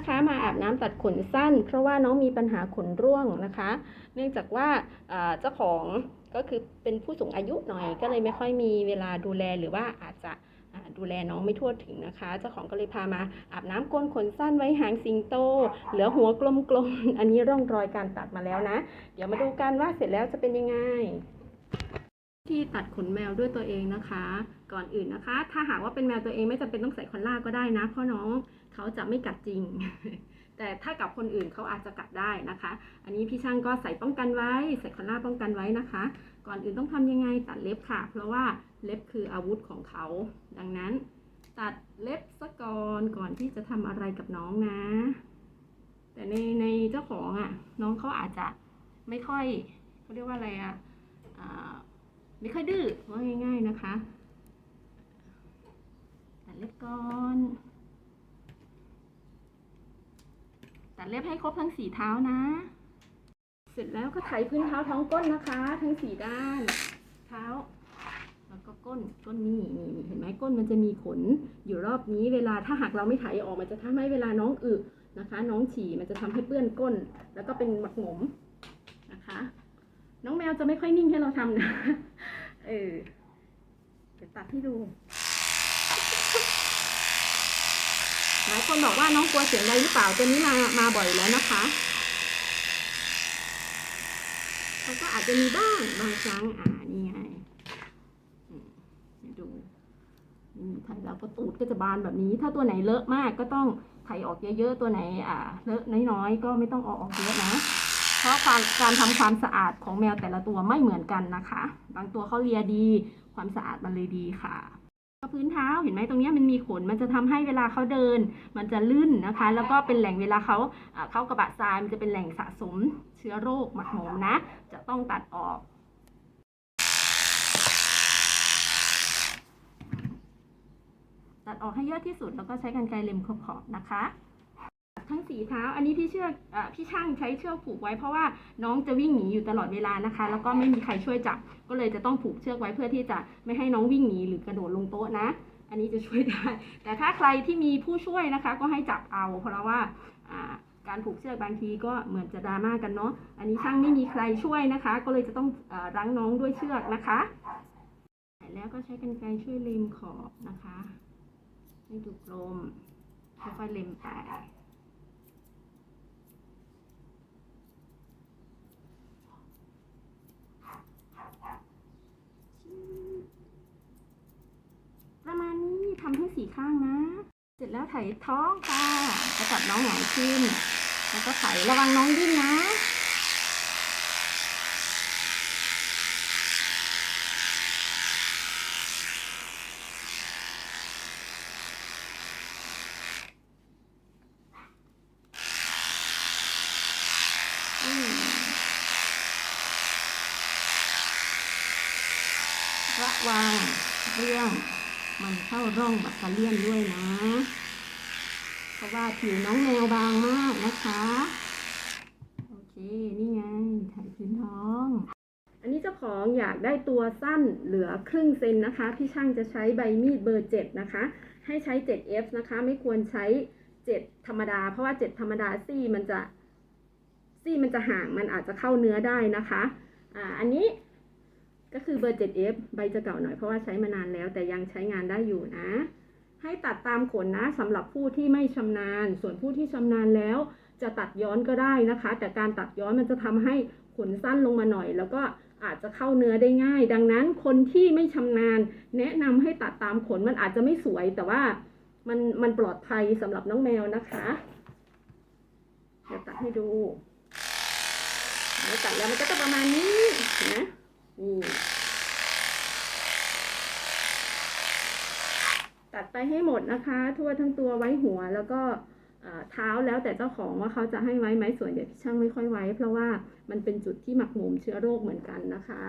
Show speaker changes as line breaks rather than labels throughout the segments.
นะคะมาอาบน้ำตัดขนสั้น เพราะว่าน้องมีปัญหาขนร่วงนะคะ เนื่องจากว่าเจ้าของก็คือเป็นผู้สูงอายุหน่อย ก็เลยไม่ค่อยมีเวลาดูแลหรือว่าอาจจะดูแลน้องไม่ทั่วถึงนะคะ เจ้าของก็เลยพามาอาบน้ำโกนขนสั้นไว้หางสิงโต เหลือหัวกลมๆ อันนี้ร่องรอยการตัดมาแล้วนะ เดี๋ยวมาดูกันว่าเสร็จแล้วจะเป็นยังไง ที่ตัดขนแมวด้วยตัวเองนะคะ ก่อนอื่นนะคะ ถ้าหากว่าเป็นแมวตัวเองไม่จำเป็นต้องใส่คอลล่าก็ได้นะเพราะน้องเขาจะไม่กัดจริง แต่ถ้ากับคนอื่นเขาอาจจะกัดได้นะคะ อันนี้พี่ช่างก็ใส่ป้องกันไว้ ใส่คอลล่าป้องกันไว้นะคะ ก่อนอื่นต้องทำยังไงตัดเล็บค่ะ เพราะว่าเล็บคืออาวุธของเขา ดังนั้น ตัดเล็บซะก่อนก่อนที่จะทำอะไรกับน้องนะ แต่ในในเจ้าของอะ่ะน้องเขาอาจจะไม่ค่อยเขาเรียกว่าอะไรอะ่ะ ไม่ค่อยดื้อว่าง่าย ๆนะคะ ตัดเล็บก่อน ตัดเล็บให้ครบทั้งสี่เท้านะ เสร็จแล้วก็ไถพื้นเท้าท้องก้นนะคะ ทั้งสี่ด้าน เท้า แล้วก็ก้นก้นนี่นี่เห็นไหมก้นมันจะมีขนอยู่รอบนี้เวลาถ้าหากเราไม่ไถออกมันจะทำให้เวลาน้องอึนะคะ น้องฉี่มันจะทำให้เปื้อนก้น แล้วก็เป็นหมักหมมนะคะ น้องแมวจะไม่ค่อยนิ่งให้เราทำนะ เออ เดี๋ยวตัดให้ดู หลายคนบอกว่าน้องกลัวเสียงอะไรหรือเปล่าตัวนี้มา มาบ่อยแล้วนะคะเขาก็อาจจะมีบ้างบางครั้ง อ่า นี่ไงดูนี่ไถแล้วก็ตูดก็จะบานแบบนี้ ถ้าตัวไหนเลอะมากก็ต้องไถออกเยอะๆ ตัวไหน อ่า เลอะน้อยๆ ก็ไม่ต้องเอาออกเยอะนะ เพราะความการทำความสะอาดของแมวแต่ละตัวไม่เหมือนกันนะคะ บางตัวเขาเลียดี ความสะอาดมันเลยดีค่ะก็พื้นเท้าเห็นไหมตรงนี้มันมีขนมันจะทำให้เวลาเขาเดิน มันจะลื่นนะคะ แล้วก็เป็นแหล่งเวลาเขาอ่าเข้ากระบะทรายมันจะเป็นแหล่งสะสมเชื้อโรคหมักหมมนะ จะต้องตัดออกตัดออกให้เยอะที่สุดแล้วก็ใช้กรรไกรเล็มขอบๆนะคะ ทั้งสีเท้า อันนี้พี่เชือกเอ่อพี่ช่างใช้เชือกผูกไว้เพราะว่าน้องจะวิ่งหนีอยู่ตลอดเวลานะคะ แล้วก็ไม่มีใครช่วยจับ ก็เลยจะต้องผูกเชือกไว้เพื่อที่จะไม่ให้น้องวิ่งหนีหรือกระโดดลงโต๊ะนะ อันนี้จะช่วยได้ แต่ถ้าใครที่มีผู้ช่วยนะคะ ก็ให้จับเอา เพราะว่าการผูกเชือกบางทีก็เหมือนจะดราม่ากันเนาะ อันนี้ช่างไม่มีใครช่วยนะคะ ก็เลยจะต้องอรั้งน้องด้วยเชือกนะคะแล้วก็ใช้กรรไกรช่วยเล็มขอบนะคะ ให้ถูกลมค่อยๆเล็มไป ประมาณนี้ทำให้ สีข้างนะ เสร็จแล้วไถท้องค่ะจะจับน้องหงายขึ้น แล้วก็ไถระวังน้องดิ้นนะระวังเรื่อง มันเข้าร่องบัตเตอเลียนด้วยนะ เพราะว่าผิวน้องแมวบางมากนะคะ โอเค นี่ไงถ่ายพื้นท้อง อันนี้เจ้าของอยากได้ตัวสั้นเหลือครึ่งเซนนะคะพี่ช่างจะใช้ใบมีดเบอร์ 7 นะคะ ให้ใช้ 7F นะคะ ไม่ควรใช้ 7 ธรรมดา เพราะว่า 7 ธรรมดาซี่มันจะซี่มันจะห่างมันอาจจะเข้าเนื้อได้นะคะ อ่า อันนี้ ก็คือเบอร์ 7F ใบจะเก่าหน่อยเพราะว่าใช้มานานแล้ว แต่ยังใช้งานได้อยู่นะ ให้ตัดตามขนนะสำหรับผู้ที่ไม่ชำนาญ ส่วนผู้ที่ชำนาญแล้ว จะตัดย้อนก็ได้นะคะ แต่การตัดย้อนมันจะทำให้ขนสั้นลงมาหน่อย แล้วก็อาจจะเข้าเนื้อได้ง่าย ดังนั้นคนที่ไม่ชำนาญ แนะนำให้ตัดตามขนมันอาจจะไม่สวย แต่ว่ามันมันปลอดภัยสำหรับน้องแมวนะคะเดี๋ยวตัดให้ดูแล้วตัดแล้วมันก็จะประมาณนี้นะ ตัดไปให้หมดนะคะ ทั่วทั้งตัวไว้หัวแล้วก็เท้าแล้วแต่เจ้าของว่าเขาจะให้ไว้ไหมส่วนเนี่ยพี่ช่างไม่ค่อยไว้ เพราะว่ามันเป็นจุดที่หมักหมมเชื้อโรคเหมือนกันนะคะ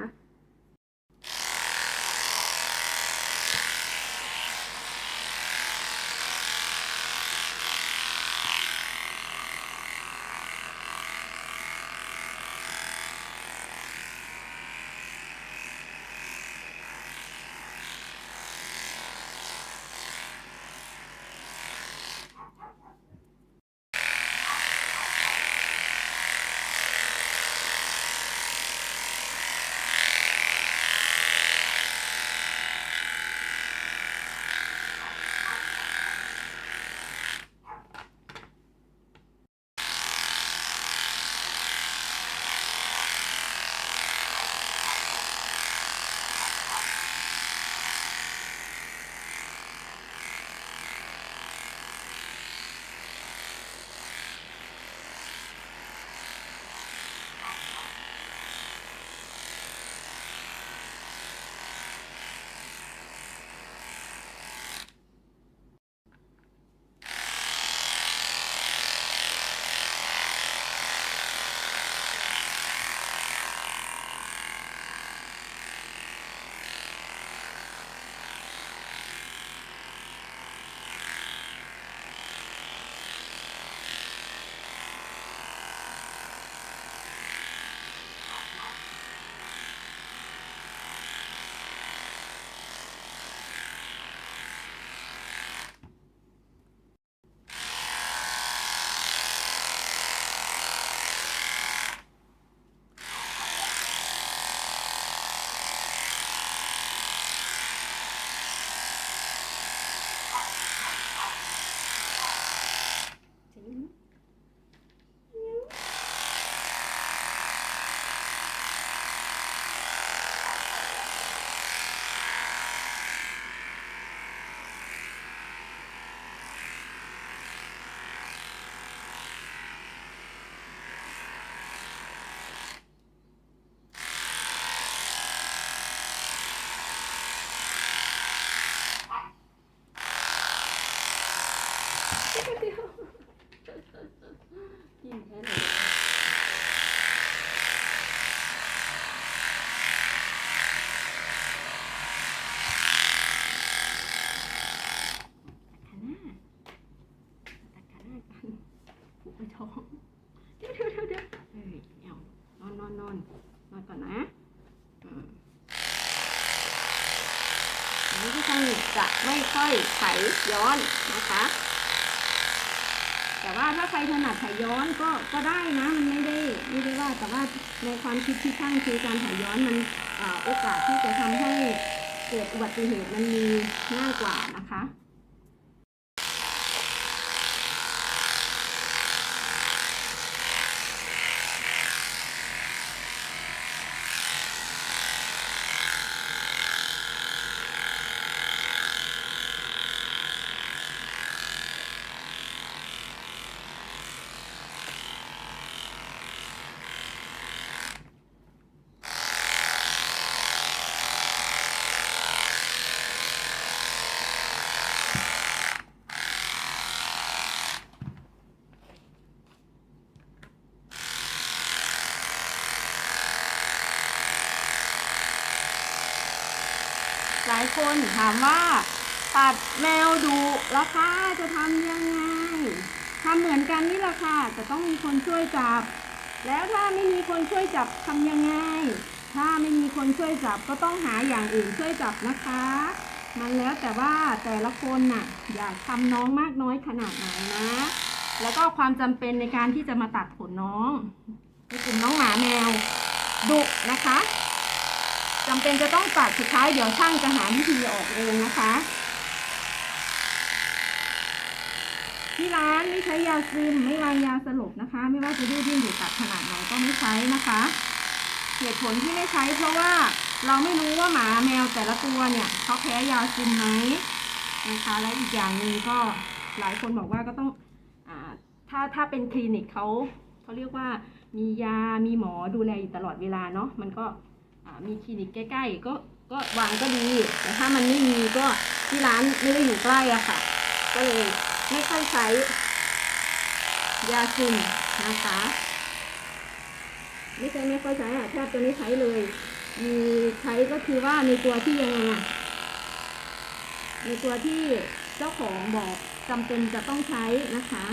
นี้ที่ช่างจะไม่ค่อยไขย้อนนะคะ แต่ว่าถ้าใครถนัดไถย้อนก็ก็ได้นะมันไม่ได้ไม่ได้ว่าแต่ว่าในความคิดที่ช่างคือการไถย้อนมันอโอกาสที่จะทำให้เกิดอุบัติเหตุมันมีง่ายกว่านะคะ คนถามว่าตัดแมวดุราคาจะทำยังไงทำเหมือนกันนี่แหละค่ะแต่ต้องมีคนช่วยจับ แล้วถ้าไม่มีคนช่วยจับทำยังไง ถ้าไม่มีคนช่วยจับก็ต้องหาอย่างอื่นช่วยจับนะคะ มันแล้วแต่ว่าแต่ละคนน่ะ อยากทำน้องมากน้อยขนาดไหนนะ แล้วก็ความจำเป็นในการที่จะมาตัดขนน้องในกลุ่มน้องหมาแมวดุนะคะ จำเป็นจะต้องตัดสุดท้ายเดี๋ยวช่างจะหาวิธีออกเองนะคะ ที่ร้านไม่ใช้ยาซึมไม่วางยาสลบนะคะ ไม่ว่าจะดื้อดิ้นหรือกัดขนาดไหนก็ไม่ใช้นะคะเหตุผลที่ไม่ใช้เพราะว่าเราไม่รู้ว่าหมาแมวแต่ละตัวเนี่ยเขาแพ้ยาซึมไหมนะคะและอีกอย่างหนึ่งก็หลายคนบอกว่าก็ต้องอถ้าถ้าเป็นคลินิกเขาเขาเรียกว่ามียามีหมอดูแลอยู่ตลอดเวลาเนาะมันก็ มีคลินิกใกล้ๆ ก็ก็วางก็ดี แต่ถ้ามันไม่มีก็ที่ร้านไม่ได้อยู่ใกล้อะค่ะ ก็เลยไม่ค่อยใช้ยาซึมนะคะไม่ใช่ไม่ค่อยใช้อะแทบจะไม่ใช้เลย มีใช้ก็คือว่าในตัวที่ยังไงอะในตัวที่เจ้าของบอกจำเป็นจะต้องใช้นะคะ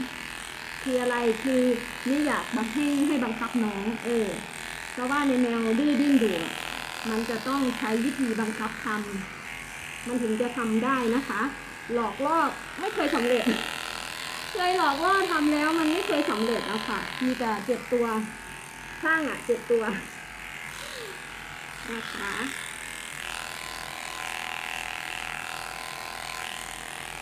คืออะไรคือไม่อยากบังให้ให้บังคับน้อง เออเพราะว่าในแมวดื้อดิ้นดุอะ มันจะต้องใช้วิธีบังคับทำมันถึงจะทำได้นะคะ หลอกล่อไม่เคยสำเร็จ เคยหลอกล่อทำแล้วมันไม่เคยสำเร็จแล้วค่ะ มีแต่เจ็บตัวข้างอะเจ็บตัวนะคะ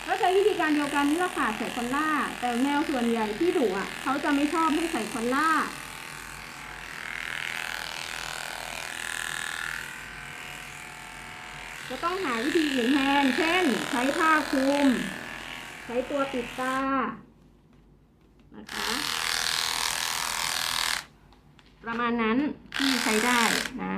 ก็ใช้วิธีการเดียวกันนี่แหละค่ะใส่คอนล่า แต่แมวส่วนใหญ่ที่ดุอะเขาจะไม่ชอบให้ใส่คอนล่า จะต้องหาวิธีอื่นแทน เช่น ใช้ผ้าคลุม ใช้ตัวปิดตา นะคะ ประมาณนั้นที่ใช้ได้นะ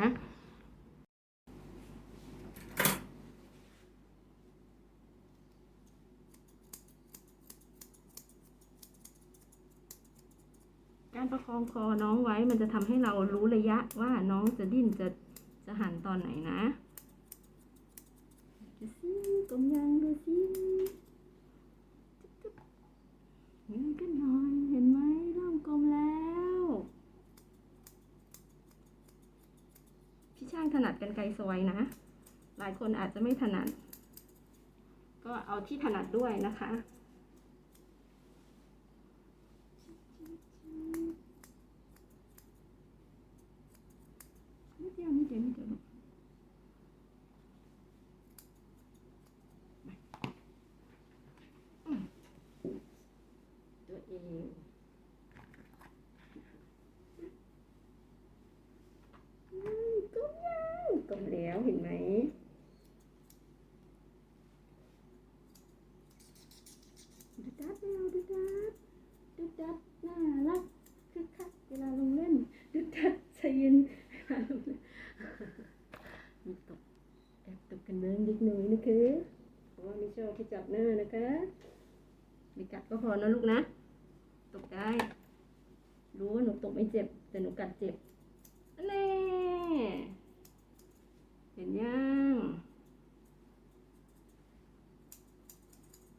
การประคองคอน้องไว้มันจะทำให้เรารู้ระยะว่าน้องจะดิ้นจะจะหันตอนไหนนะ กลมยังดูสิจุ๊บๆเงยกันหน่อยเห็นไหมเริ่มกลมแล้ว พี่ช่างถนัดกันไกลซอยนะ หลายคนอาจจะไม่ถนัด ก็เอาที่ถนัดด้วยนะคะ นิดเดียวนิดเดียวนิดเดียวลูกมาอืมตัวเองอืมก้มยังก้มแล้วเห็นไหมดูดับแมวดูดับดูดับน่ารักคึกคักเวลาลงเล่นดูดับใจเย็นเวลาลงเล่น มีตกแอบตกกันเนื้อนิดหน่อยนะคะเพราะว่าไม่ชอบที่ จับหน้านะคะไม่กัดก็พอนะลูกนะ ตกได้ รู้ว่าหนูตกไม่เจ็บ แต่หนูกัดเจ็บนแน่เห็นยัง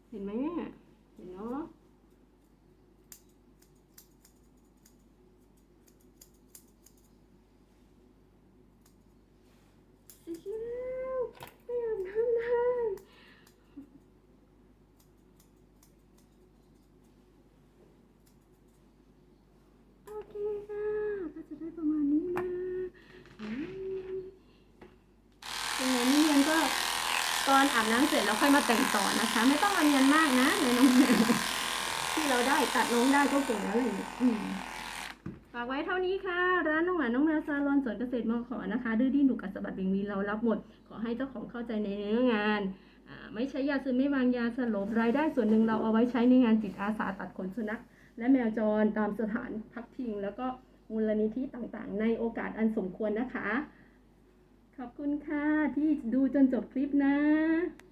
เห็นไหมเนี่ยเห็นเนาะ อาบน้ำเสร็จแล้วค่อยมาแต่งต่อนะคะ ไม่ต้องมาเนียนมากนะในน้องแมวที่เราได้ตัดน้องได้ก็เก่งแล้วเลยฝากไว้เท่านี้ค่ะ ร้านน้องหมาน้องแมวซาลอนสวนเกษตรมอขอนะคะ ดื้อดิ้นดุกัดสะบัดวิงวีเรารับหมด ขอให้เจ้าของเข้าใจในเนื้องานไม่ใช้ยาซึมไม่วางยาสลบรายได้ส่วนหนึ่งเราเอาไว้ใช้ในงานจิตอาสาตัดขนสุนัขและแมวจรตามสถานพักพิง แล้วก็มูลนิธิต่างๆ ในโอกาสอันสมควรนะคะ ขอบคุณค่ะที่ดูจนจบคลิปนะ